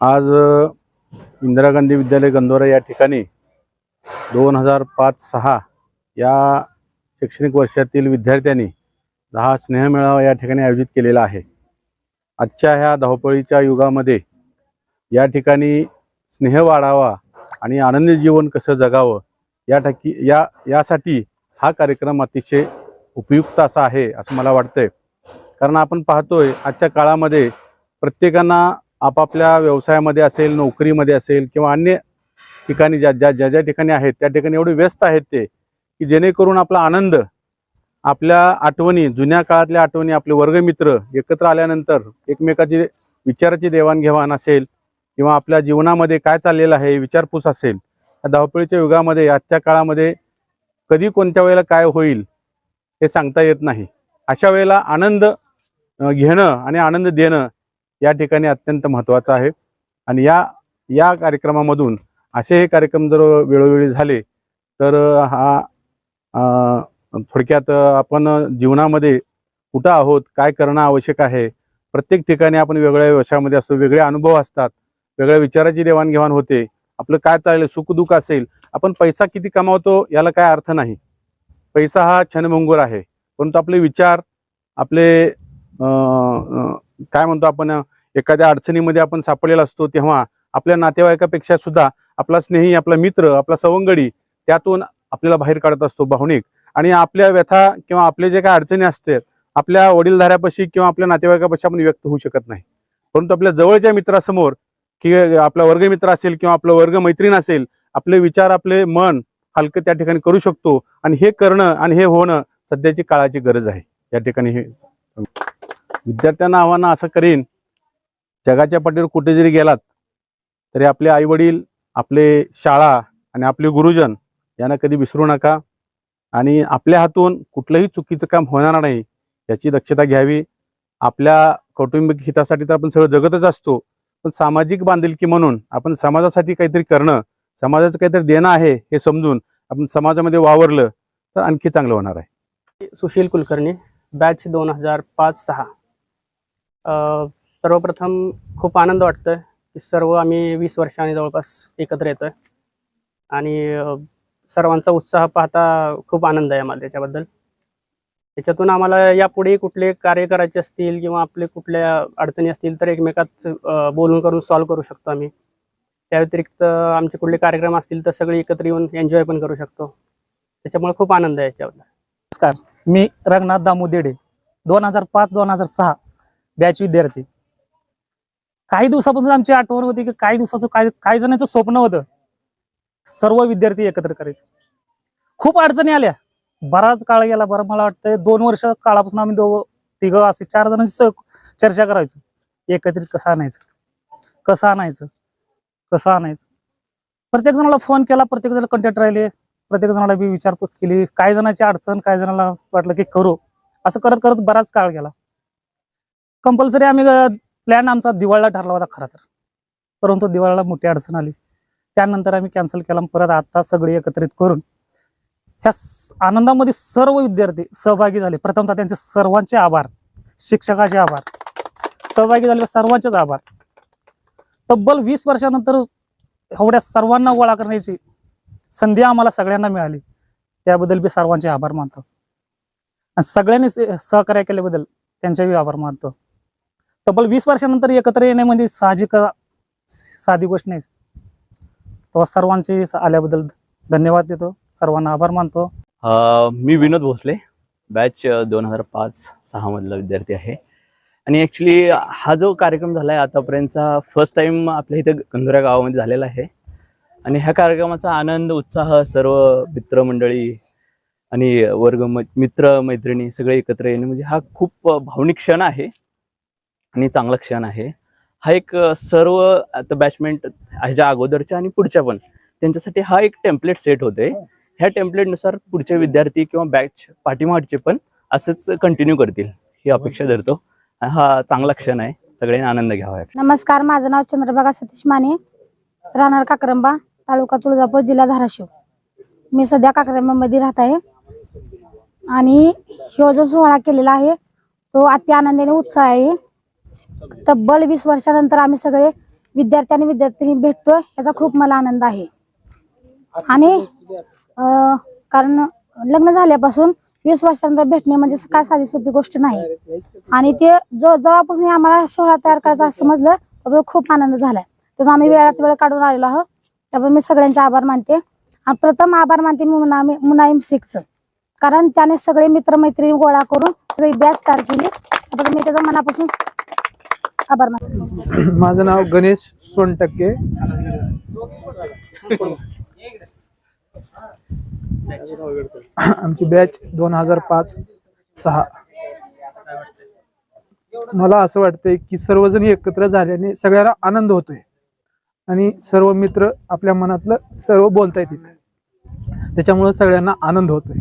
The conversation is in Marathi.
आज इंदिरा गांधी विद्यालय गंधोरा या ठिकाणी दोन हजार पाच सहा या शैक्षणिक वर्षातील विद्यार्थ्यांनी दहा स्नेहमेळावा या ठिकाणी आयोजित केलेला आहे. आजच्या ह्या धावपळीच्या युगामध्ये या ठिकाणी स्नेह वाढावा आणि आनंदी जीवन कसं जगावं या ठकी या यासाठी हा कार्यक्रम अतिशय उपयुक्त असा आहे असं मला वाटतंय. कारण आपण पाहतोय आजच्या काळामध्ये प्रत्येकांना आपापल्या व्यवसायामध्ये असेल नोकरीमध्ये असेल किंवा अन्य ठिकाणी ज्या ज्या ज्या ज्या ठिकाणी आहेत त्या ठिकाणी एवढे व्यस्त आहेत ते की जेणेकरून आपला आनंद आपल्या आठवणी जुन्या काळातल्या आठवणी आपले वर्गमित्र एकत्र आल्यानंतर एकमेकाची विचाराची देवाणघेवाण असेल किंवा आपल्या जीवनामध्ये काय चाललेलं आहे विचारपूस असेल या धावपळीच्या युगामध्ये आजच्या काळामध्ये कधी कोणत्या वेळेला काय होईल हे सांगता येत नाही. अशा वेळेला आनंद घेणं आणि आनंद देणं या ठिकाणी अत्यंत महत्त्वाचं आहे. आणि या या कार्यक्रमामधून असे हे कार्यक्रम जर वेळोवेळी झाले तर हा थोडक्यात आपण जीवनामध्ये कुठं आहोत काय करणं आवश्यक आहे प्रत्येक ठिकाणी आपण वेगळ्या व्यवसायामध्ये असतो वेगळे अनुभव असतात वेगळ्या विचाराची देवाणघेवाण होते आपलं काय चाललं सुखदुःख असेल आपण पैसा किती कमावतो याला काय अर्थ नाही. पैसा हा क्षणभंगूर आहे परंतु आपले विचार आपले काय म्हणतो आपण एखाद्या अडचणीमध्ये आपण सापडलेला असतो तेव्हा आपल्या नातेवाईकापेक्षा सुद्धा आपला स्नेही आपला मित्र आपला सवंगडी त्यातून आपल्याला बाहेर काढत असतो भावनिक. आणि आपल्या व्यथा किंवा आपले जे काही अडचणी असतात आपल्या वडीलधाऱ्यापाशी किंवा आपल्या नातेवाईकापाशी आपण व्यक्त होऊ शकत नाही. परंतु आपल्या जवळच्या मित्रासमोर की आपला वर्गमित्र असेल किंवा आपलं वर्ग मैत्रीण असेल आपले विचार आपले मन हलकं त्या ठिकाणी करू शकतो. आणि हे करणं आणि हे होणं सध्याची काळाची गरज आहे. या ठिकाणी हे विद्यार्थ्यांना आव्हान असं करीन जगाच्या पाठीवर कुठे जरी गेलात तरी आपले आईवडील आपले शाळा आणि आपले गुरुजन यांना कधी विसरू नका. आणि आपल्या हातून कुठलंही चुकीचं काम होणार नाही याची दक्षता घ्यावी. आपल्या कौटुंबिक हितासाठी तर आपण सगळं जगतच असतो पण सामाजिक बांधिलकी म्हणून आपण समाजासाठी काहीतरी करणं समाजाचं काहीतरी देणं आहे हे समजून आपण समाजामध्ये वावरलं तर आणखी चांगलं होणार आहे. सुशील कुलकर्णी बॅच दोन हजार पाच सहा. सर्वप्रथम खूप आनंद वाटतोय की सर्व आम्ही वीस वर्षांनी जवळपास एकत्र येतोय. आणि सर्वांचा उत्साह पाहता खूप आनंद आहे आम्हाला त्याच्याबद्दल. त्याच्यातून आम्हाला यापुढे कुठले कार्य करायचे असतील किंवा आपले कुठल्या अडचणी असतील तर एकमेकात बोलून करून सॉल्व्ह करू शकतो आम्ही. त्या व्यतिरिक्त आमचे कुठले कार्यक्रम असतील तर सगळे एकत्र येऊन एन्जॉय पण करू शकतो. त्याच्यामुळे खूप आनंद आहे याच्याबद्दल. मी रंगनाथ दामोदेडे. दोन हजार पाच दोन हजार सहा बॅच विद्यार्थी. काही दिवसापासून आमची आठवण होती की काही दिवसाचं काय काही जणांचं स्वप्न होतं. सर्व विद्यार्थी एकत्र करायचं. खूप अडचणी आल्या. बराच काळ गेला. बरं मला वाटतं दोन वर्ष काळापासून आम्ही दोघं तिघं असे चार जणांची चर्चा करायचो. एकत्रित कसं आणायचं? कसं आणायचं? कसं आणायचं? प्रत्येक जणाला फोन केला. प्रत्येक जण कंटेक्ट राहिले. प्रत्येक जणाला बी विचारपूस केली. काही जणांची अडचण काही जणाला वाटलं की करू. असं करत करत बराच काळ गेला. कंपल्सरी आम्ही प्लॅन आमचा दिवाळीला ठरला होता खरं तर. परंतु दिवाळीला मोठी अडचण आली. त्यानंतर आम्ही कॅन्सल केला परत आता सगळी एकत्रित करून ह्या आनंदामध्ये सर्व विद्यार्थी सहभागी झाले. प्रथमतः त्यांचे सर्वांचे आभार. शिक्षकाचे आभार. सहभागी झाले सर्वांचेच आभार. तब्बल वीस वर्षानंतर एवढ्या सर्वांना गोळा करण्याची संधी आम्हाला सगळ्यांना मिळाली. त्याबद्दल मी सर्वांचे आभार मानतो. आणि सगळ्यांनी सहकार्य केल्याबद्दल त्यांचेही आभार मानतो. तब्बल वीस वर्षानंतर एकत्र येणे म्हणजे साहजिक साधी गोष्ट नाही. तेव्हा सर्वांचे आल्याबद्दल धन्यवाद देतो. सर्वांना आभार मानतो. मी विनोद भोसले बॅच दोन हजार पाच सहा मधला विद्यार्थी आहे. आणि ॲक्च्युली हा जो कार्यक्रम झाला आहे आतापर्यंतचा फर्स्ट टाइम आपल्या इथं गंधुरा गावामध्ये झालेला आहे. आणि ह्या कार्यक्रमाचा आनंद उत्साह सर्व मित्रमंडळी आणि वर्ग मित्र मैत्रिणी सगळे एकत्र येणे म्हणजे हा खूप भावनिक क्षण आहे. आणि चांगला क्षण आहे. हा एक सर्व आता बॅचमेंट ह्याच्या अगोदरच्या आणि पुढच्या पण त्यांच्यासाठी हा एक टेम्पलेट सेट होते ह्या टेम्पलेटनुसार पुढचे विद्यार्थी किंवा बॅच पाठीमागचे पण असंच कंटिन्यू करतील. ही अपेक्षा धरतो. हा चांगला क्षण आहे. सगळ्यांनी आनंद घ्यावा. नमस्कार माझं नाव चंद्रभागा सतीश माने. राहणार काक्रंबा तालुका तुळजापूर जिल्हा धाराशिव. मी सध्या काक्रंबामध्ये राहत आहे. आणि ह्यो जो सोहळा केलेला आहे तो अति आनंदाने उत्साह आहे तब्बल वीस वर्षानंतर आम्ही सगळे विद्यार्थी आणि विद्यार्थिनी भेटतोय याचा खूप मला आनंद आहे. आणि अं, कारण लग्न झाल्यापासून वीस वर्षानंतर भेटणे म्हणजे काय साधी सोपी गोष्ट नाही. आणि ते जो जेव्हापासून आम्हाला सोहळा तयार करायचा असं समजलं त्यामुळे खूप आनंद झालाय. त्याचा आम्ही वेळात वेळ काढून आलेलो आहोत. त्यामुळे मी सगळ्यांचे आभार मानते. प्रथम आभार मानते मी मुनामी मुनाईम शेखचं. कारण त्याने सगळे मित्रमैत्रिणी गोळा करून सगळी बॅच तयार केली. त्याबद्दल मी त्याचा मनापासून आभार माझं नाव गणेश सोनटक्के. आमची बॅच दोन हजार पाच सहा. मला असं वाटतंय की सर्वजण एकत्र झाल्याने सगळ्याला आनंद होतोय. आणि सर्व मित्र आपल्या मनातलं सर्व बोलतायत तिथे त्याच्यामुळे सगळ्यांना आनंद होतोय.